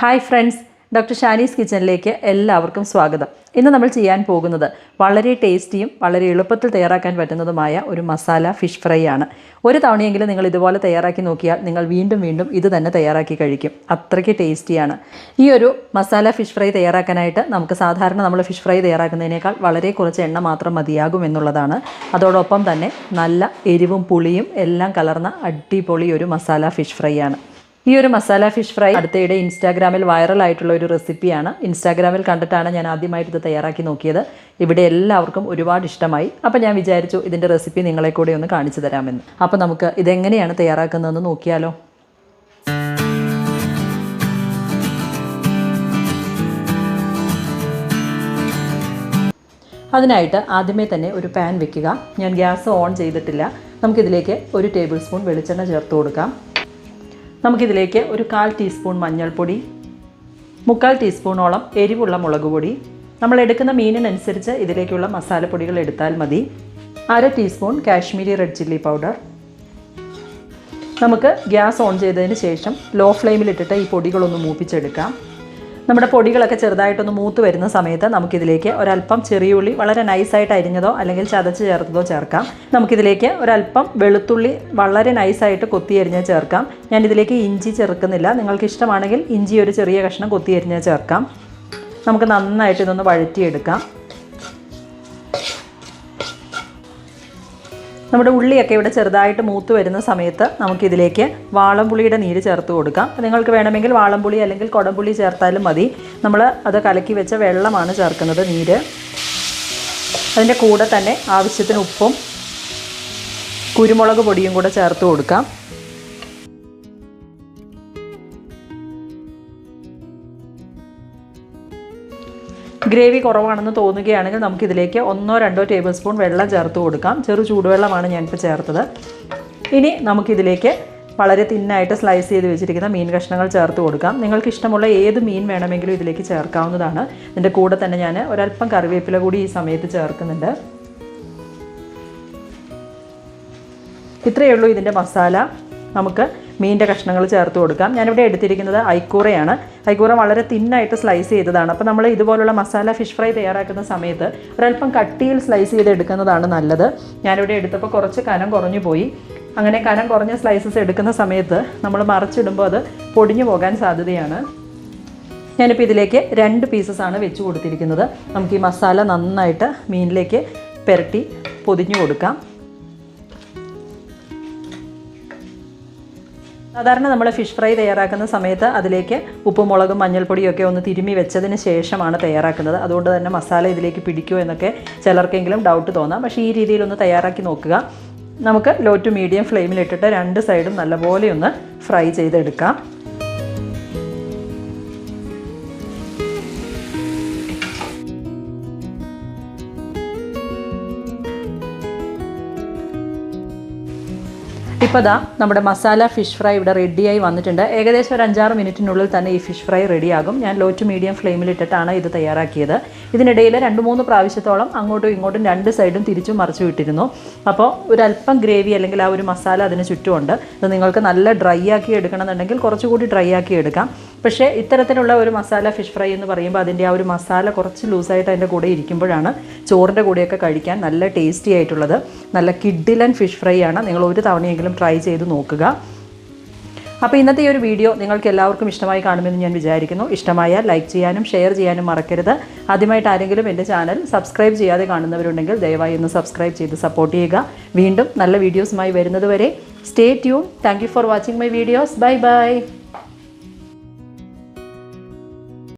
Hi friends doctor Shani's കിച്ചണിലേക്ക് എല്ലാവർക്കും സ്വാഗതം. ഇന്ന് നമ്മൾ ചെയ്യാൻ പോകുന്നത് വളരെ ടേസ്റ്റിയും വളരെ എളുപ്പത്തിൽ തയ്യാറാക്കാൻ പറ്റുന്നതുമായ ഒരു മസാല ഫിഷ് ഫ്രൈ ആണ്. ഒരു തവണയെങ്കിലും നിങ്ങൾ ഇതുപോലെ തയ്യാറാക്കി നോക്കിയാൽ നിങ്ങൾ വീണ്ടും വീണ്ടും ഇത് തന്നെ തയ്യാറാക്കി കഴിക്കും. അത്രയ്ക്ക് ടേസ്റ്റിയാണ് ഈ ഒരു മസാല ഫിഷ് ഫ്രൈ തയ്യാറാക്കാനായിട്ട് നമുക്ക് സാധാരണ നമ്മൾ ഫിഷ് ഫ്രൈ തയ്യാറാക്കുന്നതിനേക്കാൾ വളരെ കുറച്ച് എണ്ണ മാത്രം മതിയാകും എന്നുള്ളതാണ്. അതോടൊപ്പം തന്നെ നല്ല എരിവും പുളിയും എല്ലാം കലർന്ന അടിപൊളി ഒരു മസാല ഫിഷ് ഫ്രൈ ആണ്. ഈ ഒരു മസാല ഫിഷ് ഫ്രൈ അടുത്തയിടെ ഇൻസ്റ്റാഗ്രാമിൽ വൈറലായിട്ടുള്ള ഒരു റെസിപ്പിയാണ്. ഇൻസ്റ്റാഗ്രാമിൽ കണ്ടിട്ടാണ് ഞാൻ ആദ്യമായിട്ട് ഇത് തയ്യാറാക്കി നോക്കിയത്. ഇവിടെ എല്ലാവർക്കും ഒരുപാട് ഇഷ്ടമായി. അപ്പോൾ ഞാൻ വിചാരിച്ചു ഇതിന്റെ റെസിപ്പി നിങ്ങളെ കൂടെ ഒന്ന് കാണിച്ചു തരാമെന്ന്. അപ്പോൾ നമുക്ക് ഇതെങ്ങനെയാണ് തയ്യാറാക്കുന്നതെന്ന് നോക്കിയാലോ. അതിനായിട്ട് ആദ്യമേ തന്നെ ഒരു പാൻ വെക്കുക. ഞാൻ ഗ്യാസ് ഓൺ ചെയ്തിട്ടില്ല. നമുക്കിതിലേക്ക് ഒരു ടേബിൾ സ്പൂൺ വെളിച്ചെണ്ണ ചേർത്ത് കൊടുക്കാം. നമുക്കിതിലേക്ക് ഒരു കാൽ ടീസ്പൂൺ മഞ്ഞൾപ്പൊടി മുക്കാൽ ടീസ്പൂണോളം എരിവുള്ള മുളക് പൊടി. നമ്മൾ എടുക്കുന്ന മീനിനനുസരിച്ച് ഇതിലേക്കുള്ള മസാലപ്പൊടികൾ എടുത്താൽ മതി. അര teaspoon Kashmiri red chilli powder. നമുക്ക് ഗ്യാസ് ഓൺ ചെയ്തതിന് ശേഷം ലോ ഫ്ലെയിമിലിട്ടിട്ട് ഈ പൊടികളൊന്ന് മൂപ്പിച്ചെടുക്കാം. നമ്മുടെ പൊടികളൊക്കെ ചെറുതായിട്ടൊന്ന് മൂത്ത് വരുന്ന സമയത്ത് നമുക്കിതിലേക്ക് ഒരല്പം ചെറിയുള്ളി വളരെ നൈസായിട്ട് അരിഞ്ഞതോ അല്ലെങ്കിൽ ചതച്ച് ചേർത്തതോ ചേർക്കാം. നമുക്കിതിലേക്ക് ഒരല്പം വെളുത്തുള്ളി വളരെ നൈസായിട്ട് കൊത്തി അരിഞ്ഞ് ചേർക്കാം. ഞാനിതിലേക്ക് ഇഞ്ചി ചേർക്കുന്നില്ല. നിങ്ങൾക്ക് ഇഷ്ടമാണെങ്കിൽ ഇഞ്ചി ഒരു ചെറിയ കഷ്ണം കൊത്തി അരിഞ്ഞ് ചേർക്കാം. നമുക്ക് നന്നായിട്ട് ഇതൊന്ന് വഴറ്റിയെടുക്കാം. നമ്മുടെ ഉള്ളിയൊക്കെ ഇവിടെ ചെറുതായിട്ട് മൂത്ത് വരുന്ന സമയത്ത് നമുക്കിതിലേക്ക് വാളംപുളിയുടെ നീര് ചേർത്ത് കൊടുക്കാം. നിങ്ങൾക്ക് വേണമെങ്കിൽ വാളംപുളി അല്ലെങ്കിൽ കുടംപുളി ചേർത്താലും മതി. നമ്മൾ അത് കലക്കി വെച്ച വെള്ളമാണ് ചേർക്കുന്നത് നീര്. അതിന്റെ കൂടെ തന്നെ ആവശ്യത്തിന് ഉപ്പും കുരുമുളക് പൊടിയും കൂടെ ചേർത്ത് കൊടുക്കാം. ഗ്രേവി കുറവാണെന്ന് തോന്നുകയാണെങ്കിൽ നമുക്കിതിലേക്ക് ഒന്നോ രണ്ടോ ടേബിൾ സ്പൂൺ വെള്ളം ചേർത്ത് കൊടുക്കാം. ചെറു ചൂടുവെള്ളമാണ് ഞാനിപ്പോൾ ചേർത്തത്. ഇനി നമുക്കിതിലേക്ക് വളരെ തിന്നായിട്ട് സ്ലൈസ് ചെയ്ത് വെച്ചിരിക്കുന്ന മീൻ കഷ്ണങ്ങൾ ചേർത്ത് കൊടുക്കാം. നിങ്ങൾക്ക് ഇഷ്ടമുള്ള ഏത് മീൻ വേണമെങ്കിലും ഇതിലേക്ക് ചേർക്കാവുന്നതാണ്. ഇതിന്റെ കൂടെ തന്നെ ഞാൻ ഒരല്പം കറിവേപ്പില കൂടി ഈ സമയത്ത് ചേർക്കുന്നുണ്ട്. ഇത്രയേ ഉള്ളൂ ഇതിന്റെ മസാല. നമുക്ക് മീനിന്റെ കഷ്ണങ്ങൾ ചേർത്ത് കൊടുക്കാം. ഞാനിവിടെ എടുത്തിരിക്കുന്നത് ഐക്കൂറയാണ്. ഐക്കൂറ വളരെ തിന്നായിട്ട് സ്ലൈസ് ചെയ്തതാണ്. അപ്പോൾ നമ്മൾ ഇതുപോലുള്ള മസാല ഫിഷ് ഫ്രൈ തയ്യാറാക്കുന്ന സമയത്ത് ഒരല്പം കട്ടിയിൽ സ്ലൈസ് ചെയ്ത് എടുക്കുന്നതാണ് നല്ലത്. ഞാനിവിടെ എടുത്തപ്പോൾ കുറച്ച് കനം കുറഞ്ഞു പോയി. അങ്ങനെ കനം കുറഞ്ഞ സ്ലൈസസ് എടുക്കുന്ന സമയത്ത് നമ്മൾ മറിച്ചിടുമ്പോൾ അത് പൊടിഞ്ഞു പോകാൻ സാധ്യതയാണ്. ഞാനിപ്പോൾ ഇതിലേക്ക് രണ്ട് പീസസ് ആണ് വെച്ച് കൊടുത്തിരിക്കുന്നത്. നമുക്ക് ഈ മസാല നന്നായിട്ട് മീനിലേക്ക് പുരട്ടി പൊതിഞ്ഞു കൊടുക്കാം. സാധാരണ നമ്മൾ ഫിഷ് ഫ്രൈ തയ്യാറാക്കുന്ന സമയത്ത് അതിലേക്ക് ഉപ്പും മുളകും മഞ്ഞൾപ്പൊടിയൊക്കെ ഒന്ന് തിരുമ്മി വെച്ചതിന് ശേഷമാണ് തയ്യാറാക്കുന്നത്. അതുകൊണ്ട് തന്നെ മസാല ഇതിലേക്ക് പിടിക്കുമോ എന്നൊക്കെ ചിലർക്കെങ്കിലും ഡൗട്ട് തോന്നാം. പക്ഷേ ഈ രീതിയിലൊന്ന് തയ്യാറാക്കി നോക്കുക. നമുക്ക് ലോ ടു മീഡിയം ഫ്ലെയിമിലിട്ടിട്ട് രണ്ട് സൈഡും നല്ലപോലെ ഒന്ന് ഫ്രൈ ചെയ്തെടുക്കാം. ഇപ്പോൾ ദാ നമ്മുടെ മസാല ഫിഷ് ഫ്രൈ ഇവിടെ റെഡിയായി വന്നിട്ടുണ്ട്. ഏകദേശം ഒരു അഞ്ചാറ് മിനിറ്റിനുള്ളിൽ തന്നെ ഈ ഫിഷ് ഫ്രൈ റെഡിയാകും ഞാൻ ലോ ടു മീഡിയം ഫ്ലെയിമിലിട്ടിട്ടാണ് ഇത് തയ്യാറാക്കിയത്. ഇതിനിടയിൽ രണ്ട് മൂന്ന് പ്രാവശ്യത്തോളം അങ്ങോട്ടും ഇങ്ങോട്ടും രണ്ട് സൈഡും തിരിച്ചും മറിച്ചു വിട്ടിരുന്നു. അപ്പോൾ ഒരല്പം ഗ്രേവി അല്ലെങ്കിൽ ആ ഒരു മസാല അതിന് ചുറ്റുമുണ്ട്. അത് നിങ്ങൾക്ക് നല്ല ഡ്രൈ ആക്കി എടുക്കണമെന്നുണ്ടെങ്കിൽ കുറച്ചുകൂടി ഡ്രൈ ആക്കി എടുക്കാം. പക്ഷേ ഇത്തരത്തിലുള്ള ഒരു മസാല ഫിഷ് ഫ്രൈ എന്ന് പറയുമ്പോൾ അതിന്റെ ആ ഒരു മസാല കുറച്ച് ലൂസായിട്ട് അതിന്റെ കൂടെ ഇരിക്കുമ്പോഴാണ് ചോറിന്റെ കൂടെയൊക്കെ കഴിക്കാൻ നല്ല ടേസ്റ്റി ആയിട്ടുള്ളത്. നല്ല കിഡിലൻ ഫിഷ് ഫ്രൈ ആണ്. നിങ്ങൾ ഒരു തവണയെങ്കിലും ട്രൈ ചെയ്ത് നോക്കുക. അപ്പോൾ ഇന്നത്തെ ഈ ഒരു വീഡിയോ നിങ്ങൾക്ക് എല്ലാവർക്കും ഇഷ്ടമായി കാണുമെന്ന് ഞാൻ വിചാരിക്കുന്നു. ഇഷ്ടമായാൽ ലൈക്ക് ചെയ്യാനും ഷെയർ ചെയ്യാനും മറക്കരുത്. ആദ്യമായിട്ട് ആരെങ്കിലും എന്റെ ചാനൽ സബ്സ്ക്രൈബ് ചെയ്യാതെ കാണുന്നവരുണ്ടെങ്കിൽ ദയവായി ഒന്ന് സബ്സ്ക്രൈബ് ചെയ്ത് സപ്പോർട്ട് ചെയ്യുക. വീണ്ടും നല്ല വീഡിയോസുമായി വരുന്നത് വരെ stay tune. Thank for watching my videos. Bye bye.